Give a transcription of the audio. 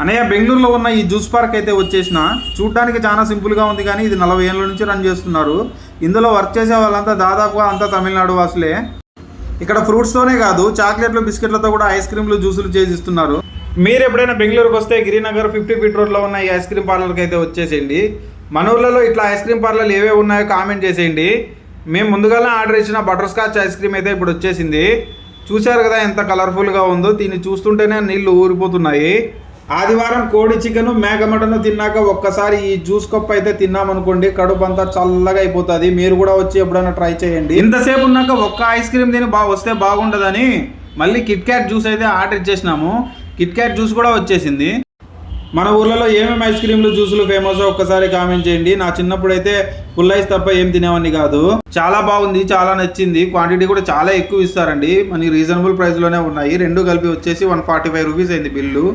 అనయ్య బెంగళూరులో ఉన్న ఈ జ్యూస్ పార్క్ అయితే వచ్చేసిన. చూడడానికి చాలా సింపుల్గా ఉంది కానీ ఇది నలభై ఏళ్ళ నుంచి రన్ చేస్తున్నారు. ఇందులో వర్క్ చేసే వాళ్ళంతా దాదాపుగా అంతా తమిళనాడు వాసులే. ఇక్కడ ఫ్రూట్స్తోనే కాదు చాక్లెట్లు బిస్కెట్లతో కూడా ఐస్ క్రీమ్లు జ్యూసులు చేసిస్తున్నారు మీరు ఎప్పుడైనా బెంగళూరుకి వస్తే గిరినగర్ ఫిఫ్టీ ఫీట్ రోడ్లో ఉన్న ఈ ఐస్ క్రీమ్ పార్లర్కి అయితే వచ్చేసేయండి. మన ఊర్లలో ఇట్లా ఐస్ క్రీమ్ పార్లర్లు ఏవే ఉన్నాయో కామెంట్ చేసేయండి. మేము ముందుగానే ఆర్డర్ ఇచ్చిన బటర్ స్కాచ్ ఐస్ క్రీమ్ అయితే ఇప్పుడు వచ్చేసింది. చూశారు కదా ఎంత కలర్ఫుల్గా ఉందో? దీన్ని చూస్తుంటేనే నీళ్ళు ఊరిపోతున్నాయి. ఆదివారం కోడి చికెను మేక మటన్ తిన్నాక ఒక్కసారి ఈ జ్యూస్ కప్ అయితే తిన్నామనుకోండి కడుపు అంతా చల్లగా అయిపోతుంది. మీరు కూడా వచ్చి ఎప్పుడైనా ట్రై చేయండి. ఇంతసేపు ఉన్నాక ఒక్క ఐస్ క్రీమ్ తిని బా వస్తే బాగుండదని మళ్ళీ కిట్ క్యాట్ జ్యూస్ అయితే ఆర్డర్ ఇచ్చేసినాము కిట్ క్యాట్ జ్యూస్ కూడా వచ్చేసింది. మన ఊర్లలో ఏమేమి ఐస్ క్రీమ్లు జ్యూసులు ఫేమస్ ఒక్కసారి కామెంట్ చేయండి. నా చిన్నప్పుడు అయితే ఫుల్ ఐస్ తప్ప ఏం తినేవాడిని కాదు. చాలా బాగుంది చాలా నచ్చింది. క్వాంటిటీ కూడా చాలా ఎక్కువ ఇస్తారండి. మనకి రీజనబుల్ ప్రైస్లోనే ఉన్నాయి. రెండు కలిపి వచ్చేసి వన్ ఫార్టీ ఫైవ్ రూపీస్ అయింది బిల్లు.